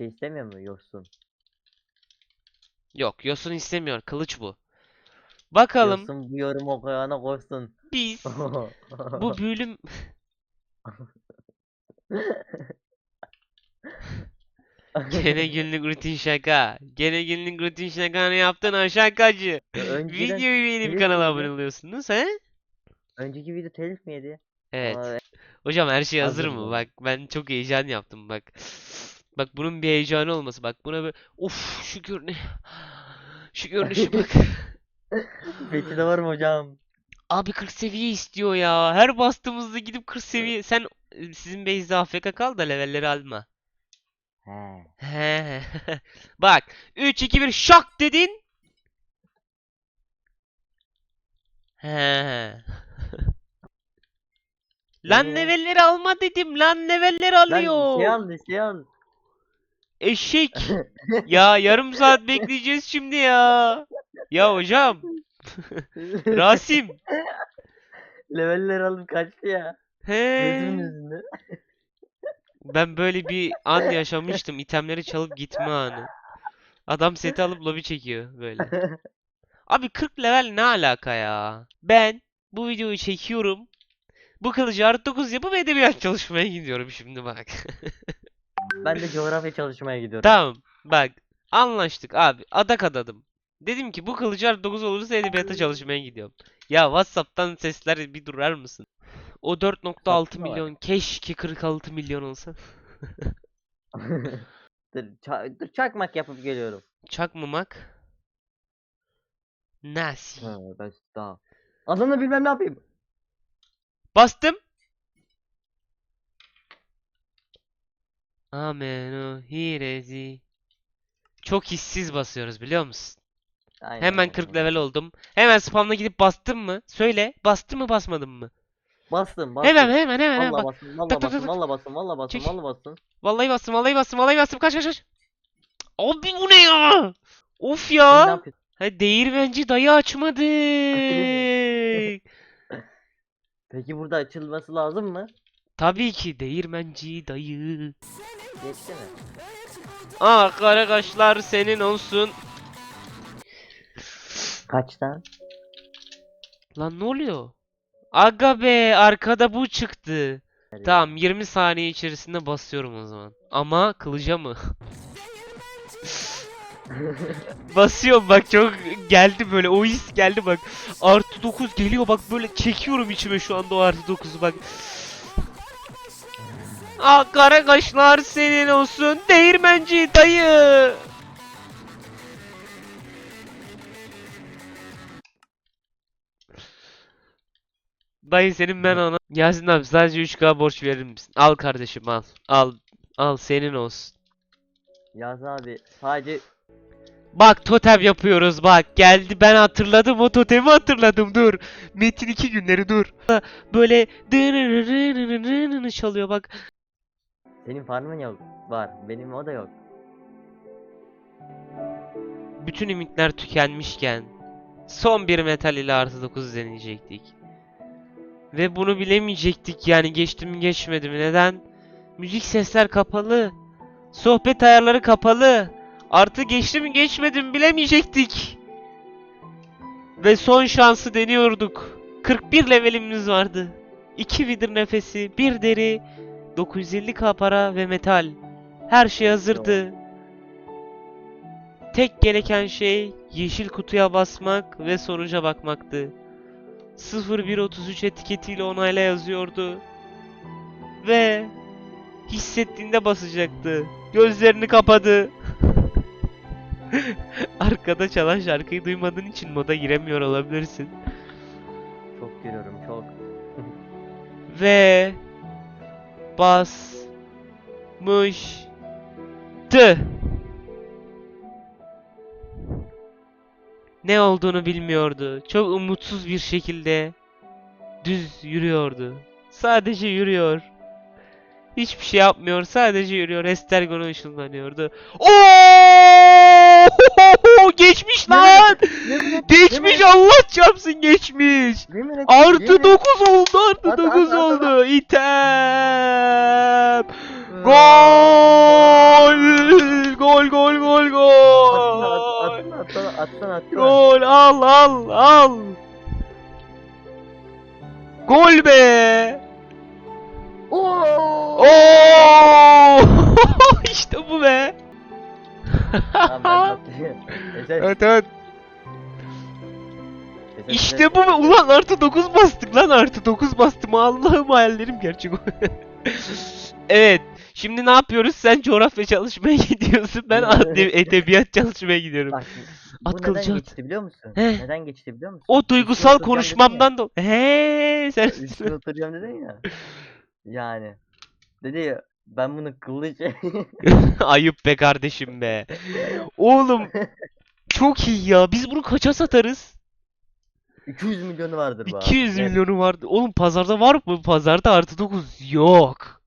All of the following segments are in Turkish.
şey istemiyor mu Yosun? Yok Yosun istemiyor. Kılıç bu. Bakalım Yosun bu yorum okuyana koysun. biz bu bölüm Gene günlük rutin şaka. Gene günlük rutin şakanı yaptın ha şakacı. Önceden, Videoyu telif kanala abone oluyorsunuz he? önceki video telif mi yedi? Evet. Aa, Hocam her şey hazır Hazır mı? mı? Bak ben çok heyecan yaptım bak. Bak bunun bir heyecanı olması bak buna böyle of şu görüne şu görünüşe bak. Peki de var mı hocam? Abi 40 seviye istiyor ya. Her bastığımızda gidip 40 seviye. Sen sizin base'de AFK kal da levelleri alma. He. He. Bak 3 2 1 şak dedin. He. Lan levelleri alma dedim. Lan levelleri Lan alıyor. şey al şey al. Eşek. Ya yarım saat bekleyeceğiz şimdi ya. Ya hocam. Rasim. Leveller alıp kaçtı ya. He. Ben böyle bir an yaşamıştım. İtemleri çalıp gitme anı. Adam seti alıp lobi çekiyor böyle. Abi 40 level ne alaka ya? Ben bu videoyu çekiyorum. Bu kılıcı artı 9 yapıp edebiyat çalışmaya gidiyorum şimdi bak. Ben de coğrafya çalışmaya gidiyorum. Tamam bak anlaştık abi adak adadım. Dedim ki bu kılıcı artı 9 olursa edebiyata çalışmaya gidiyorum. Ya Whatsapp'tan sesler bir durar mısın? O 4.6 Saçma bak. milyon keşke 46 milyon olsa. dur, ça- dur çakmak yapıp geliyorum. Çakmamak. Nasıl? Ha, ben daha. Adını bilmem ne yapayım. Bastım. Ameno hirezi. Çok hissiz basıyoruz biliyor musun? Aynen, Hemen aynen, 40 aynen. level oldum. Hemen spamla gidip bastım mı? Söyle. Bastım mı basmadım mı? Bastım bastım. Hemen hemen hemen hemen Valla bak. bastım, valla tak, tak, bastım, tak. valla bastım, valla bastım, Çek. valla bastım. Vallahi bastım vallahi bastım vallahi bastım kaç kaç kaç. Abi bu ne ya? Of ne ya. yapıyorsun? Ha, değirmenci dayı açmadık. Peki burada açılması lazım mı? Tabii ki değirmenci dayı. Geçti mi? Ah kara kaşlar senin olsun. Kaçtan? Lan ne oluyor? Aga be arkada bu çıktı. Tamam 20 saniye içerisinde basıyorum o zaman. Ama kılıca mı? Basıyorum bak çok geldi böyle o his geldi bak. Artı 9 geliyor bak böyle çekiyorum içime şu anda o artı 9'u bak. Ah kara kaşlar senin olsun değirmenci dayı. Dayı senin ben ona. Yasin abi sadece 3K borç verir misin? Al kardeşim al. Al. Al senin olsun. Yaz abi sadece Bak totem yapıyoruz bak geldi ben hatırladım o totemi hatırladım dur. Metin iki günleri dur. Böyle çalıyor bak senin farmın yok. Var. Benim o da yok. Bütün ümitler tükenmişken son bir metal ile artı 9 deneyecektik. Ve bunu bilemeyecektik yani geçti mi geçmedi mi neden? Müzik sesler kapalı. Sohbet ayarları kapalı. Artı geçti mi geçmedi mi bilemeyecektik. Ve son şansı deniyorduk. 41 levelimiz vardı. 2 wither nefesi, 1 deri, 950k para ve metal. Her şey hazırdı. Tek gereken şey yeşil kutuya basmak ve sonuca bakmaktı. 0133 etiketiyle onayla yazıyordu. Ve hissettiğinde basacaktı. Gözlerini kapadı. Arkada çalan şarkıyı duymadığın için moda giremiyor olabilirsin. Çok görüyorum çok. Ve basmıştı. Ne olduğunu bilmiyordu. Çok umutsuz bir şekilde düz yürüyordu. Sadece yürüyor. Hiçbir şey yapmıyor. Sadece yürüyor. Estergon'a ışınlanıyordu. Oo! Oo geçmiş lan. Yemin et, geçmiş yemin et. Allah çarpsın geçmiş. Yemin et, Artı et. 9 oldu artı Hadi, 9 oldu. İtem. Ee. Gol. Gol gol gol gol. Gol al al al. Gol be. Oo. Oo! işte bu be. Tamam ben atlayayım. Eser, evet evet. eser, İşte bu be. Ulan artı 9 bastık lan artı 9 bastım. Allah'ım hayallerim gerçek oldu. evet. Şimdi ne yapıyoruz? Sen coğrafya çalışmaya gidiyorsun. Ben ade- edebiyat çalışmaya gidiyorum. Bak, bu At neden kılıcı at. geçti biliyor musun? He. Neden geçti biliyor musun? O duygusal oturacağım dedin konuşmamdan da... He sen... Üstüne oturacağım dedin ya. Yani. Dedi ya ben bunu kılıç... Ayıp be kardeşim be. Oğlum çok iyi ya. Biz bunu kaça satarız? 200 milyonu vardır bu abi. 200 Evet. milyonu vardı. Oğlum pazarda var mı? Pazarda artı 9 yok.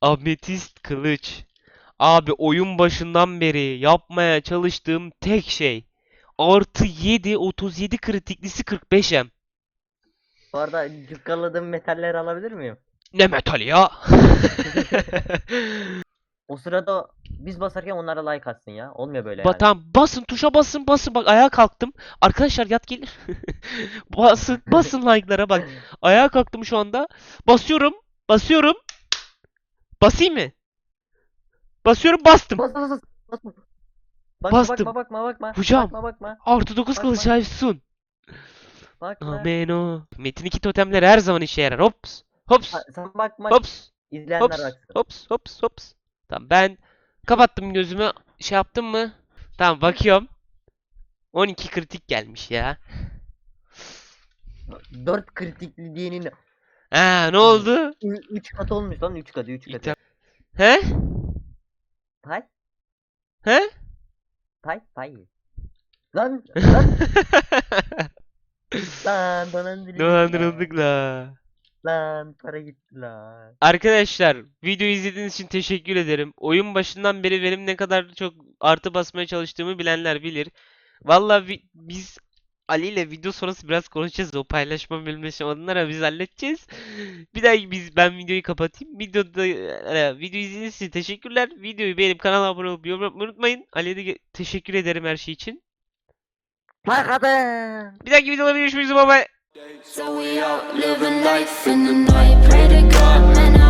Ametist kılıç. Abi oyun başından beri yapmaya çalıştığım tek şey. Artı 7 37 kritiklisi 45M. Bu arada cukkaladığım metalleri alabilir miyim? Ne metali ya? O sırada biz basarken onlara like atsın ya. Olmuyor böyle Ba yani. tamam basın tuşa basın basın bak ayağa kalktım. Arkadaşlar yat gelir. basın basın like'lara bak. Ayağa kalktım şu anda. Basıyorum. Basıyorum. Basayım mı? Basıyorum bastım. Bas bas bas. bas. Bakma Bastım. bakma bakma bakma. Hocam. Bakma bakma. Artı 9 Bak, kılıç. Aysun. Bakma. Amen o. Metin 2 totemler her zaman işe yarar. Hops. Hops. Ha, Sen bakma. Hops. İzleyenler Hops. baksın. Hops. Hops. Hops. Tamam ben kapattım gözümü. Şey yaptım mı? Tamam bakıyorum. 12 kritik gelmiş ya. 4 kritikli diyenin Ha ne oldu? 3 kat olmuş lan 3 katı 3 katı. He? Pay He? pay pay. Lan lan lan dolandırıldık. Dolandırıldık la. Lan para gitti lan. Arkadaşlar videoyu izlediğiniz için teşekkür ederim. Oyun başından beri benim ne kadar çok artı basmaya çalıştığımı bilenler bilir. Vallahi vi- biz Ali ile video sonrası biraz konuşacağız. O paylaşma bölümü onlara biz halledeceğiz. Bir daha biz ben videoyu kapatayım. Videoda e, video izlediğiniz için teşekkürler. Videoyu beğenip kanala abone olup yorum yapmayı unutmayın. Ali'ye de teşekkür ederim her şey için. Hakikaten. Bir dahaki videoda görüşmek üzere. Bye bye. So we out living life in the night. Pray to God, man,